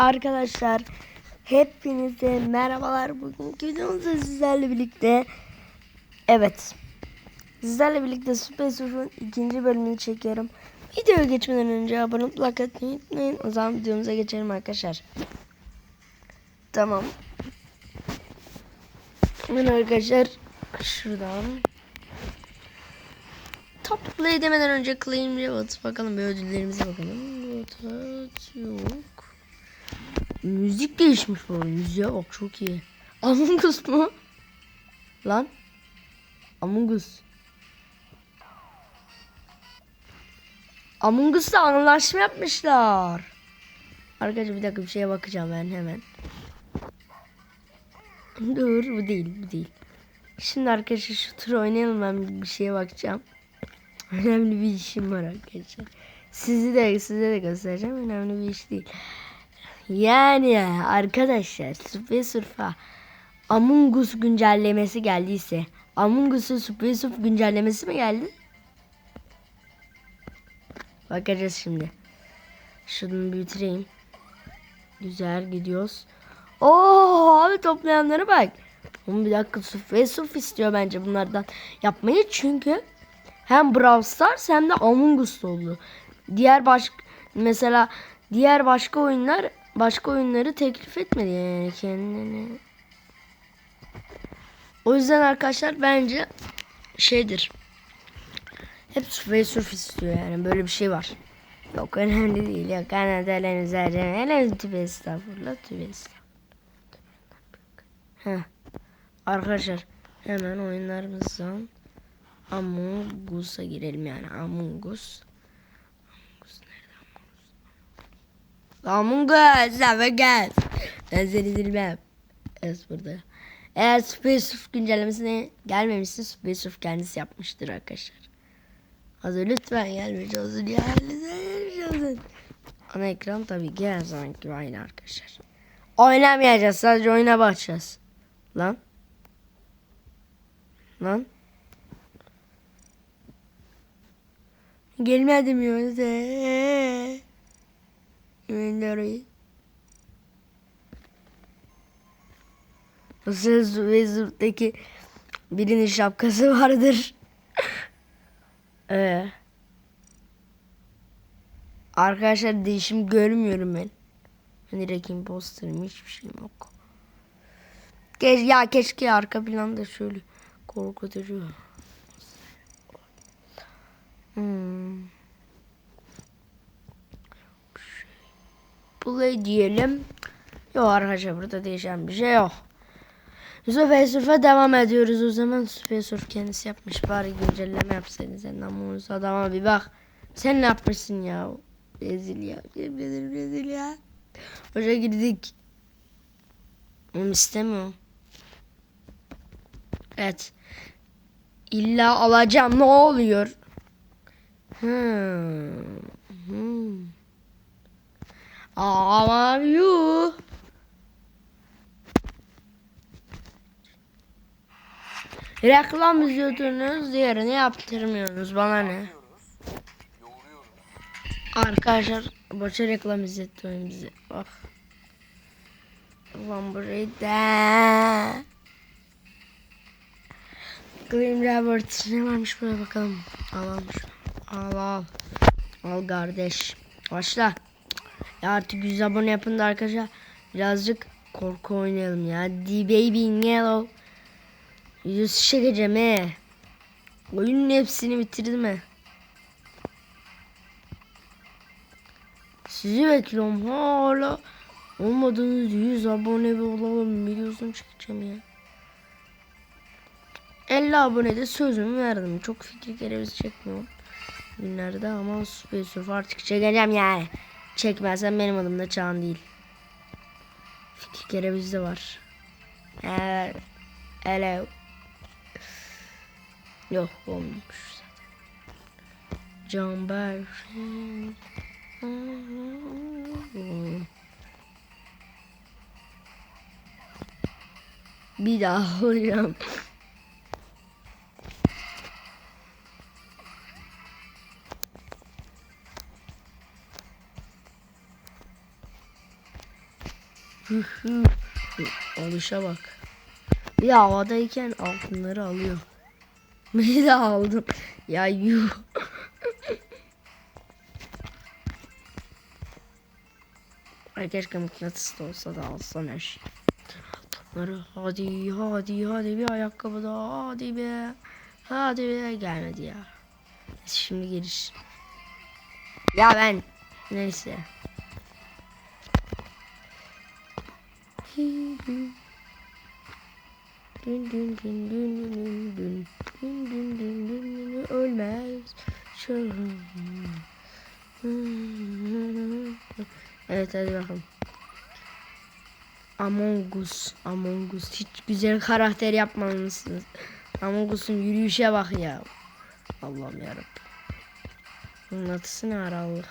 Arkadaşlar hepinize merhabalar. Bugünkü videomuzda sizlerle birlikte evet sizlerle birlikte Super Surf'un ikinci bölümünü çekiyorum. Videoya geçmeden önce abone olup like atmayı unutmayın. O zaman videomuza geçelim arkadaşlar. Tamam. Hemen arkadaşlar şuradan Top play demeden önce claim reward bakalım bir ödüllerimize bakalım. Yok. Müzik değişmiş bu. Müziğe bak çok iyi. Among Us mu? Lan. Among Us. Among Us'la anlaşma yapmışlar. Arkadaşlar bir dakika bir şeye bakacağım ben hemen. Dur bu değil bu değil. Şimdi arkadaşlar şu tur oynayalım ben bir şeye bakacağım. Önemli bir işim var arkadaşlar. Sizi de size de göstereceğim. Önemli bir iş değil. Yani arkadaşlar Super Surf'a Among Us güncellemesi geldiyse Among Us'un Super Surf güncellemesi mi geldi? Bakacağız şimdi. Şunu bitireyim. Güzel gidiyoruz. Oo abi toplayanlara bak. Oğlum bir dakika Super Surf istiyor bence bunlardan yapmayı çünkü hem Brawl Stars hem de Among Us oldu. Diğer baş mesela diğer başka oyunlar başka oyunları teklif etmedi yani kendini. O yüzden arkadaşlar bence şeydir. Hep Subway Surf istiyor yani böyle bir şey var. Yok önemli değil. Yok Kanadaların üzerine. Hele tübe estağfurullah tübe estağfurullah. Heh. Arkadaşlar hemen oyunlarımızdan Among Us'a girelim yani Among Us. Among Us have gel. Ben seni bilmem. Evet burada. Eğer Space Surf güncellemesine gelmemişse Space Surf kendisi yapmıştır arkadaşlar. Hazır lütfen gelmiş olsun gelmiş olsun. Ana ekran tabii ki her zamanki gibi aynı arkadaşlar. Oynamayacağız sadece oyuna bakacağız. Lan. Lan. Gelmedim yoksa. Gönderi. O sırada Vezur'daki birinin şapkası vardır. ee, arkadaşlar değişim görmüyorum ben. Ben direkt imposterım hiçbir şeyim yok. Keş, ya keşke arka planda şöyle korkutucu. Hmm. Play diyelim. Yok arkadaşlar burada değişen bir şey yok. Super Surf'a devam ediyoruz o zaman. Super Surf kendisi yapmış. Bari güncelleme yapsaydın sen namus adama bir bak. Sen ne yapmışsın ya? Rezil ya. Rezil, rezil ya. Hoca girdik. Onu istemiyorum. Evet. İlla alacağım ne oluyor? Hmm. Hmm. Aman yuh. Reklam izliyordunuz diğerini yaptırmıyorsunuz bana ne? Arkadaşlar boşa reklam izletiyorum bizi. Bak. Ulan burayı da. Grim Robert ne varmış buraya bakalım. Al almış. Al al. Al kardeş. Başla. Ya artık 100 abone yapın da arkadaşlar. Birazcık korku oynayalım ya. The Baby in Yellow. Yüz çekeceğim he. Oyunun hepsini bitirdim he. Sizi bekliyorum hala. Olmadığınız 100 abone olalım. Videosunu çekeceğim ya. 50 abonede sözümü verdim. Çok fikir kereviz çekmiyorum. Günlerde ama Super Surf artık çekeceğim yani. Çekmezsem benim adım da Çağan değil. Fikir kereviz de var. Evet. Hello. Yok olmuş zaten. Camber. Bir daha hocam. Alışa bak. Bir de havadayken altınları alıyor. Bir de aldım. Ya yuh. Ay keşke mıknatıs da olsa da alsan her şey. Bunları hadi hadi hadi bir ayakkabı daha hadi be. Hadi be gelmedi ya. Şimdi giriş. Ya ben neyse. Dün dün dün dün dün dün dün dün dün dün dün dün ölmez. Şarım. Evet hadi bakalım. Among Us. Among Us. Hiç güzel karakter yapmamışsınız. Among Us'un yürüyüşe bak ya. Allah'ım yarabbim. Bunun atısı ne aralık.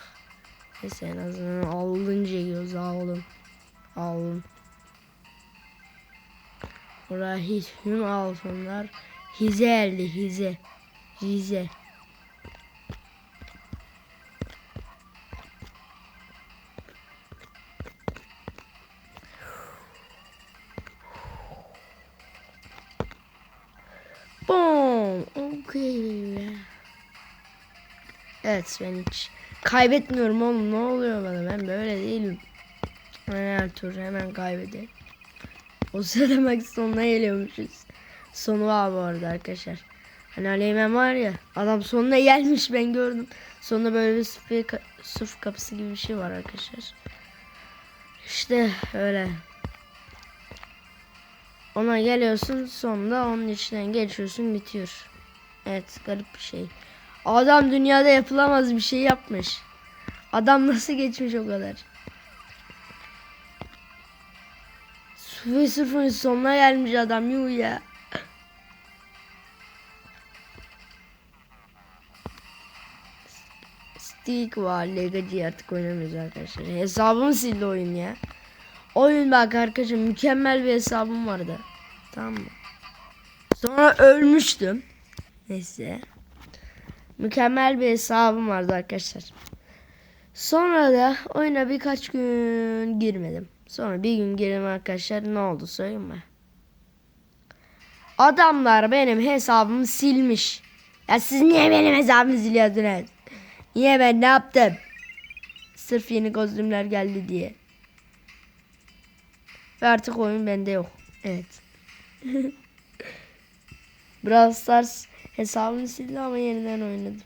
Neyse en azından ağılınca yiyoruz ağılın. Ağılın. Buraya hiç tüm altınlar hize elde hize. Hize. Boom. Okay. Evet ben hiç kaybetmiyorum oğlum ne oluyor bana ben böyle değilim. Ben her tur hemen kaybederim. O demek sonuna geliyormuşuz. Sonu var bu arada arkadaşlar. Hani Aleymen var ya adam sonuna gelmiş ben gördüm. Sonunda böyle bir sıfır, ka- sıfır kapısı gibi bir şey var arkadaşlar. İşte öyle. Ona geliyorsun sonunda onun içinden geçiyorsun bitiyor. Evet garip bir şey. Adam dünyada yapılamaz bir şey yapmış. Adam nasıl geçmiş o kadar? Ve sırfın sonuna gelmiş adam yuh ya. Stick var. Legacy artık oynamıyoruz arkadaşlar. Hesabımı sildi oyun ya. Oyun bak arkadaşlar mükemmel bir hesabım vardı. Tamam mı? Sonra ölmüştüm. Neyse. Mükemmel bir hesabım vardı arkadaşlar. Sonra da oyuna birkaç gün girmedim. Sonra bir gün girdim arkadaşlar. Ne oldu söyleyeyim mi? Adamlar benim hesabımı silmiş. Ya siz niye benim hesabımı siliyordunuz? Niye ben ne yaptım? Sırf yeni kostümler geldi diye. Ve artık oyun bende yok. Evet. Brawl Stars hesabını sildi ama yeniden oynadım.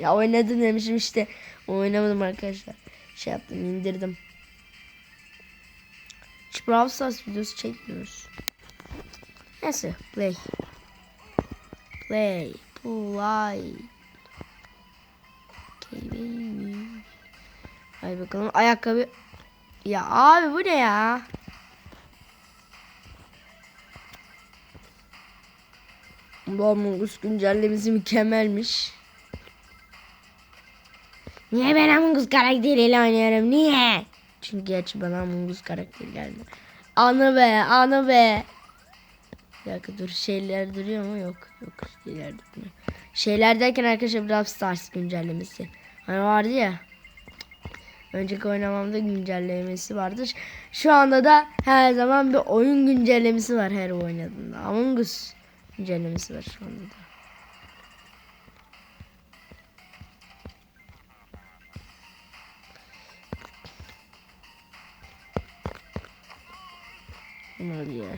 Ya oynadım demişim işte. Oynamadım arkadaşlar. Şey yaptım indirdim. Brawl Stars videosu çekmiyoruz. Neyse play. Play. Play. Hay bakalım ayakkabı. Ya abi bu ne ya? Bu Among Us güncellemesi mükemmelmiş. Niye ben Among Us karakteriyle oynuyorum? Niye? Çünkü gerçi bana Among Us karakteri geldi. Anı be, anı be. Bir dakika dur şeyler duruyor mu? Yok. Yok şeyler durmuyor. Şeyler derken arkadaşlar Brawl Stars güncellemesi. Hani vardı ya. Önceki oynamamda güncellemesi vardı. Şu anda da her zaman bir oyun güncellemesi var her oynadığında. Among Us güncellemesi var şu anda da. Bunlar ya.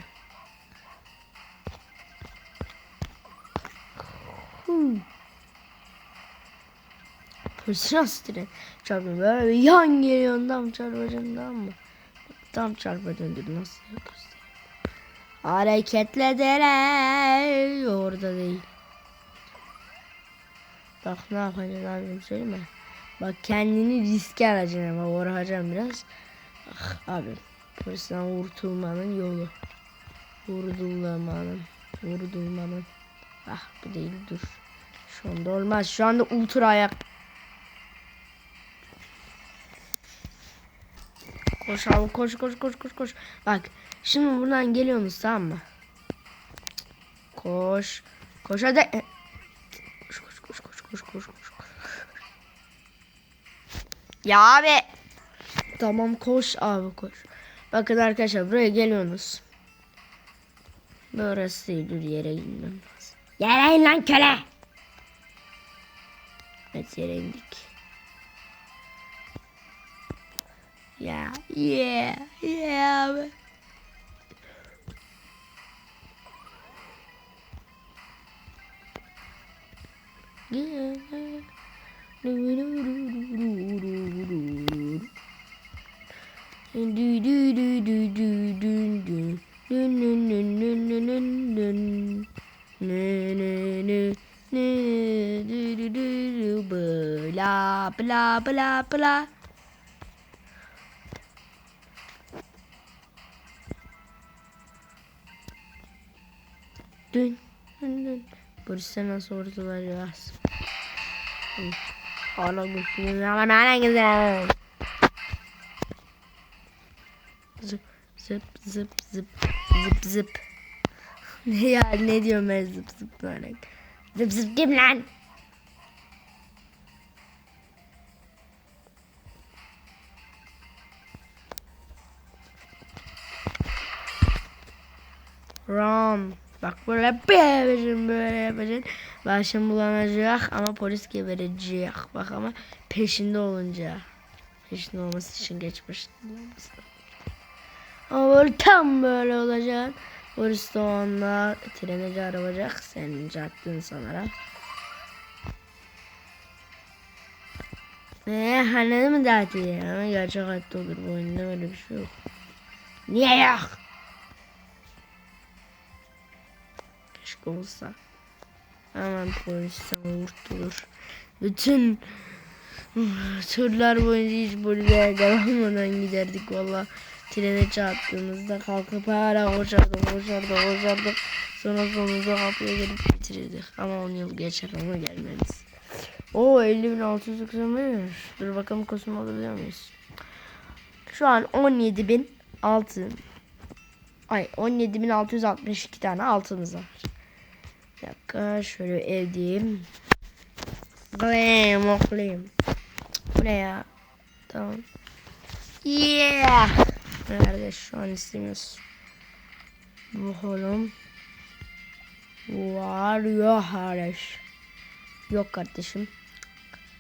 Hmm. Fırsat stren. Çarpıyor böyle bir yan geliyor tam çarpacağından mı? Tam çarpacağın dur nasıl yapıyorsun? Hareketle dere orada değil. Bak ne yapacağız abim söyleyeyim mi? Bak kendini riske alacaksın ama uğraşacaksın biraz. Ah abim. Polisten kurtulmanın yolu. Vurdulmanın. Vurdulmanın. Ah bu değil dur. Şu anda olmaz. Şu anda ultra ayak. Koş abi koş koş koş koş koş. Bak şimdi buradan geliyorsunuz tamam mı? Koş. Koş hadi. Koş koş koş koş koş koş koş. Ya abi. Tamam koş abi koş. Bakın arkadaşlar buraya geliyorsunuz. Burası değil dur yere inmem lazım. Yere in lan köle. Evet yere indik. Yeah, yeah, yeah. Bla bla bla. Dün dün dün. Burası nasıl ortalar ya? Hala güçlüyüm ama ben güzel. Zıp zıp zıp zıp zıp zıp. Ne ya ne diyorum ben zıp zıp böyle. Zıp zıp kim lan? Ram. Bak böyle yapacaksın böyle yapacaksın. Başım bulanacak ama polis geberecek. Bak ama peşinde olunca. Peşinde olması için geç peşinde olması. Ama böyle tam böyle olacak. Polis de o anda treneci arabacak. Senin caddın sanara. Eee anladın mı dati? Ama gerçek hayatta olur. Bu oyunda öyle bir şey yok. Niye yok? Olsa. Hemen polisten kurtulur. Bütün turlar boyunca hiç polise yakalanmadan giderdik valla. Trene çarptığımızda kalkıp hala koşardık koşardık koşardık. Sonra sonunda kapıya gelip bitirirdik. Ama 10 yıl geçer ama gelmemiz. Oo 50.695. Dur bakalım kostüm alabiliyor muyuz? Şu an 17.006 Ay 17.662 tane altımız var. Bir dakika şöyle ev diyeyim. Glam oklayayım. Bu ne ya? Tamam. Yeah. Nerede şu an istemiyoruz. Bakalım. Var yok hariç. Yok kardeşim.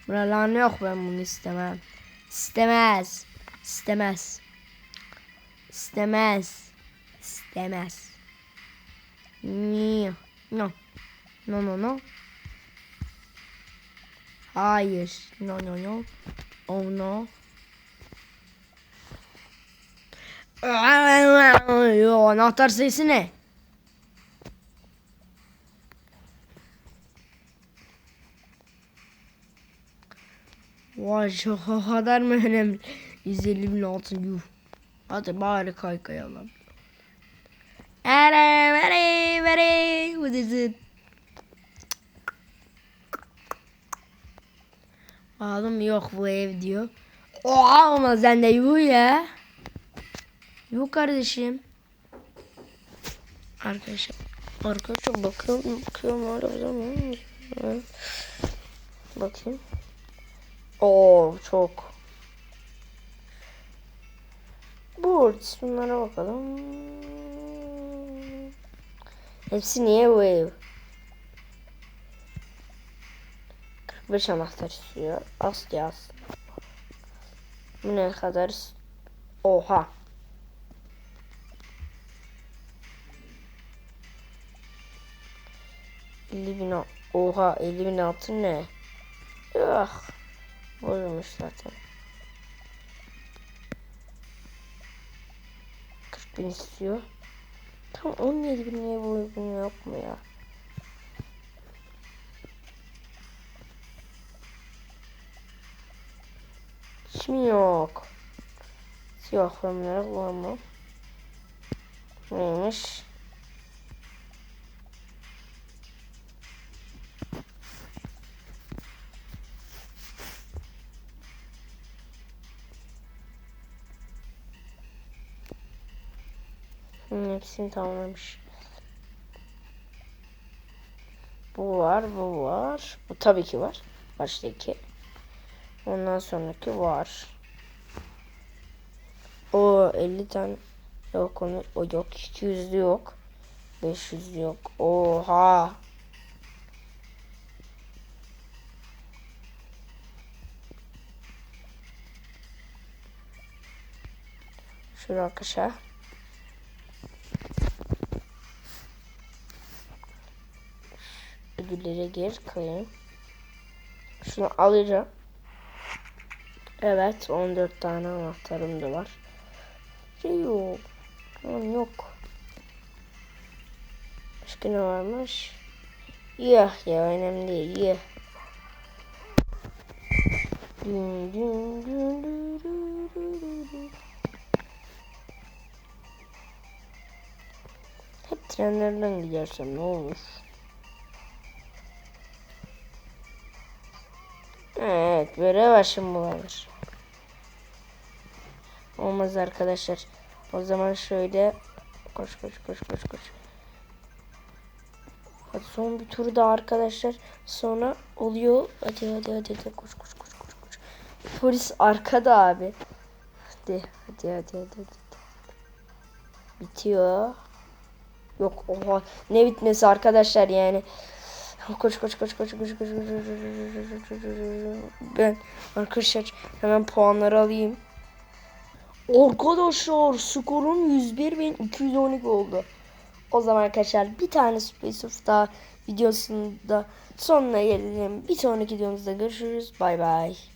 Buralar yok ben bunu istemem. İstemez. İstemez. İstemez. İstemez. Niye? No. No no no. Hayır. No no no. Oh no. Yo, anahtar sesi ne? Vay çok o kadar mı önemli? 150 bin altın yuh. Hadi bari kaykayalım. Ere vere vere what is it? Oğlum yok bu ev diyor. Oha olmaz sen de yuh ya. Yuh kardeşim. Arkadaşlar. Arkadaşlar bakıyorum bakıyorum arabada mı? Bakayım. Oo çok. Boards bunlara bakalım. Hepsi niye bu ev? 45 anahtar istiyor. Az ki az. Bu ne kadar? Oha. Bin Oha 50 bin ne? Ah. Bozulmuş zaten. 40 bin istiyor. Tam 17 bin niye bu uygun yok mu ya? Hiç mi yok? Yok ben bunları kullanmam. Neymiş? Bunun hepsini tamamlamış. Bu var, bu var. Bu tabii ki var. Baştaki. Ondan sonraki var. O 50 tane yok onu o yok. 200 yok. 500 yok. Oha! Şuraya arkadaşlar ödüllere gir koyayım şunu alacağım Evet 14 tane anahtarım da var. Şey yok. Tamam yok. Başka ne varmış? Yuh ya önemli değil. Dün, dün, dün, dün, dün, dün, dün, dün. Hep trenlerden gidersem ne olur? Başım bulanır. Olmaz arkadaşlar. O zaman şöyle koş koş koş koş koş. Hadi son bir tur daha arkadaşlar. Sonra oluyor. Hadi hadi hadi, hadi. koş koş koş koş koş. Polis arkada abi. Hadi hadi hadi hadi. hadi. Bitiyor. Yok oha ne bitmesi arkadaşlar yani. Koş koş koş koş koş koş koş. Ben arkadaşlar hemen puanları alayım. Arkadaşlar skorum 101.212 oldu. O zaman arkadaşlar bir tane Space of daha videosunda sonuna gelelim. Bir sonraki videomuzda görüşürüz. Bay bay.